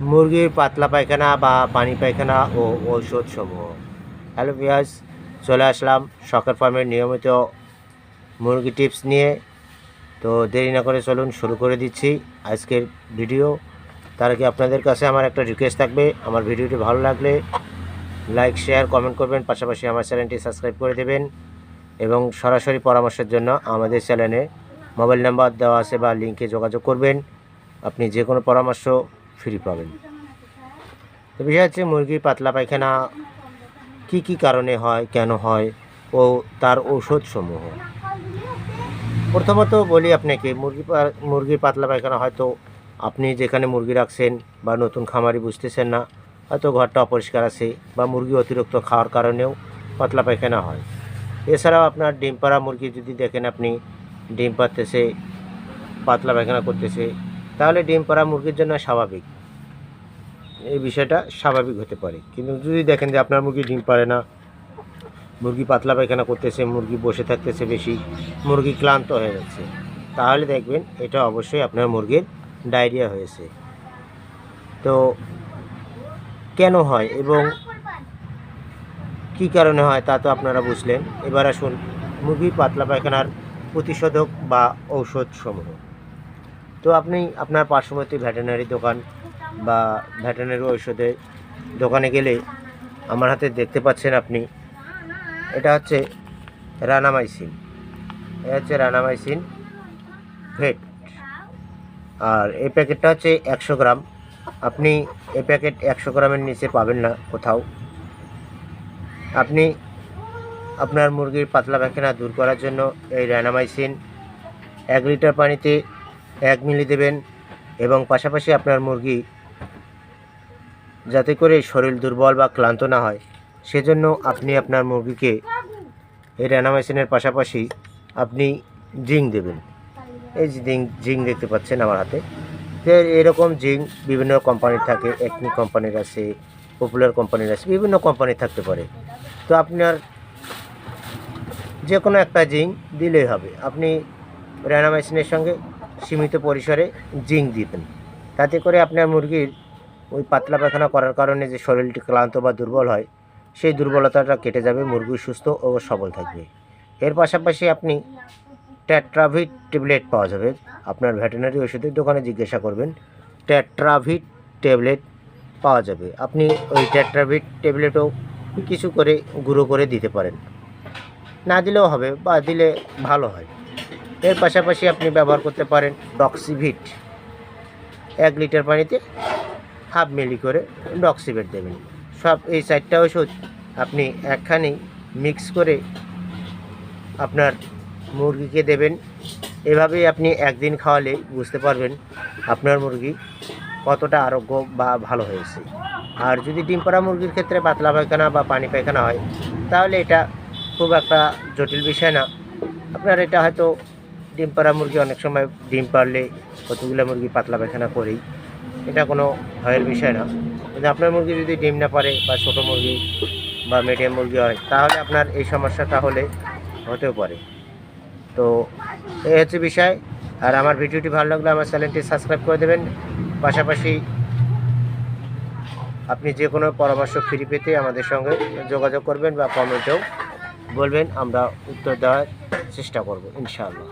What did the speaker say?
মুরগির পাতলা পায়খানা বা পানি পায়খানা ও ঔষধ সমূহ হ্যালো বিয়াস চলে আসলাম সকার ফার্মের নিয়মিত মুরগি টিপস নিয়ে। তো দেরি না করে চলুন শুরু করে দিচ্ছি আজকের ভিডিও। তার আগে আপনাদের কাছে আমার একটা রিকোয়েস্ট থাকবে। আমার ভিডিওটি ভালো লাগলে লাইক শেয়ার কমেন্ট করবেন। পাশাপাশি আমার চ্যানেলটি সাবস্ক্রাইব করে দেবেন। এবং সরাসরি পরামর্শের জন্য আমাদের চ্যানেলে মোবাইল নাম্বার দেওয়া আছে বা লিঙ্কে যোগাযোগ করবেন। আপনি যে কোনো পরামর্শ ফ্রি পাবেন। তো বিষয় হচ্ছে মুরগির পাতলা পায়খানা কি কি কারণে হয়, কেন হয় ও তার ঔষধ সমূহ প্রথমত বলি আপনাকে, মুরগি মুরগির পাতলা পায়খানা হয়তো আপনি যেখানে মুরগি রাখছেন বা নতুন খামারি বুঝতেছেন না, হয়তো ঘরটা অপরিষ্কার আছে বা মুরগি অতিরিক্ত খাওয়ার কারণেও পাতলা পায়খানা হয়। এছাড়াও আপনার ডিম পাড়া মুরগি যদি দেখেন আপনি, ডিম পাড়তেছে, পাতলা পায়খানা করতেছে, তাহলে ডিম পাড়া মুরগির জন্য স্বাভাবিক। এই বিষয়টা স্বাভাবিক হতে পারে। কিন্তু যদি দেখেন যে আপনার মুরগি ডিম পারে না, মুরগি পাতলা পায়খানা করতেছে, মুরগি বসে থাকতেছে বেশি, মুরগি ক্লান্ত হয়ে যাচ্ছে, তাহলে দেখবেন এটা অবশ্যই আপনার মুরগির ডায়রিয়া হয়েছে। তো কেন হয় এবং কী কারণে হয় তা তো আপনারা বুঝলেন। এবার আসুন মুরগির পাতলা পায়খানার প্রতিষেধক বা ঔষধ সমূহ তো আপনি, আপনার পার্শ্ববর্তী ভেটেরিনারি দোকান বা ভেটেরিনারি ঔষধের দোকানে গেলে আমার হাতে দেখতে পাচ্ছেন আপনি। এটা হচ্ছে রানামাইসিন। এটা হচ্ছে রানামাইসিন ভেট আর এই প্যাকেটটা হচ্ছে একশো গ্রাম। আপনি এই প্যাকেট একশো গ্রামের নিচে পাবেন না কোথাও। আপনি আপনার মুরগির পাতলা পায়খানা দূর করার জন্য এই রানামাইসিন এক লিটার পানিতে এক মিলি দেবেন এবং পাশাপাশি আপনার মুরগি যাতে করে শরীর দুর্বল বা ক্লান্ত না হয়। সেজন্য আপনি আপনার মুরগিকে এই র্যানামাইসিনের পাশাপাশি আপনি জিঙ্ক দেবেন। এই যে জিঙ্ক জিঙ্ক দেখতে পাচ্ছেন আমার হাতে। তো এরকম জিঙ্ক বিভিন্ন কোম্পানির থাকে একনি কোম্পানির আছে পপুলার কোম্পানির আছে, বিভিন্ন কোম্পানির থাকতে পারে। তো আপনার যে কোনো একটা জিঙ্ক দিলেই হবে। আপনি র্যানামাইসিনের সঙ্গে সীমিত পরিসরে জিঙ্ক দিবেন। তাতে করে আপনার মুরগির ওই পাতলা পায়খানা করার কারণে যে শরীরটি ক্লান্ত বা দুর্বল হয়, সেই দুর্বলতাটা কেটে যাবে, মুরগি সুস্থ ও সবল থাকবে। এর পাশাপাশি আপনি ট্যাট্রাভিট ট্যাবলেট পাওয়া যাবে। আপনার ভেটেরিনারি ওষুধের দোকানে জিজ্ঞাসা করবেন ট্যাট্রাভিট ট্যাবলেট পাওয়া যাবে। আপনি ওই ট্যাট্রাভিট ট্যাবলেটও কিছু করে, গুঁড়ো করে দিতে পারেন। না দিলেও হবে, বা দিলে ভালো হয়। এর পাশাপাশি আপনি ব্যবহার করতে পারেন ডক্সিভিট এক লিটার পানিতে হাফ মিলি করে ডক্সিভিট দেবেন। সব এই চারটা ওষুধ আপনি একখানি মিক্স করে আপনার মুরগিকে দেবেন। এভাবেই আপনি একদিন খাওয়ালে বুঝতে পারবেন আপনার মুরগি কতটা আরোগ্য বা ভালো হয়েছে। আর যদি ডিম পাড়া মুরগির ক্ষেত্রে পাতলা পায়খানা বা পানি পায়খানা হয়, তাহলে এটা খুব একটা জটিল বিষয় না। আপনার এটা হয়তো ডিম পাড়া মুরগি অনেক সময় ডিম পারলে কতগুলো মুরগি পাতলা পায়খানা করেই এটা কোনো ভয়ের বিষয় না। কিন্তু আপনার মুরগি যদি ডিম না পারে বা ছোটো মুরগি বা মিডিয়াম মুরগি হয়, তাহলে আপনার এই সমস্যাটা হলে হতেও পারে। তো এই হচ্ছে বিষয়। আর আমার ভিডিওটি ভালো লাগলে আমার চ্যানেলটি সাবস্ক্রাইব করে দেবেন। পাশাপাশি আপনি যে কোনো পরামর্শ ফ্রি পেতে আমাদের সঙ্গে যোগাযোগ করবেন বা কমেন্টেও বলবেন। আমরা উত্তর দেওয়ার চেষ্টা করব, ইনশাআল্লাহ।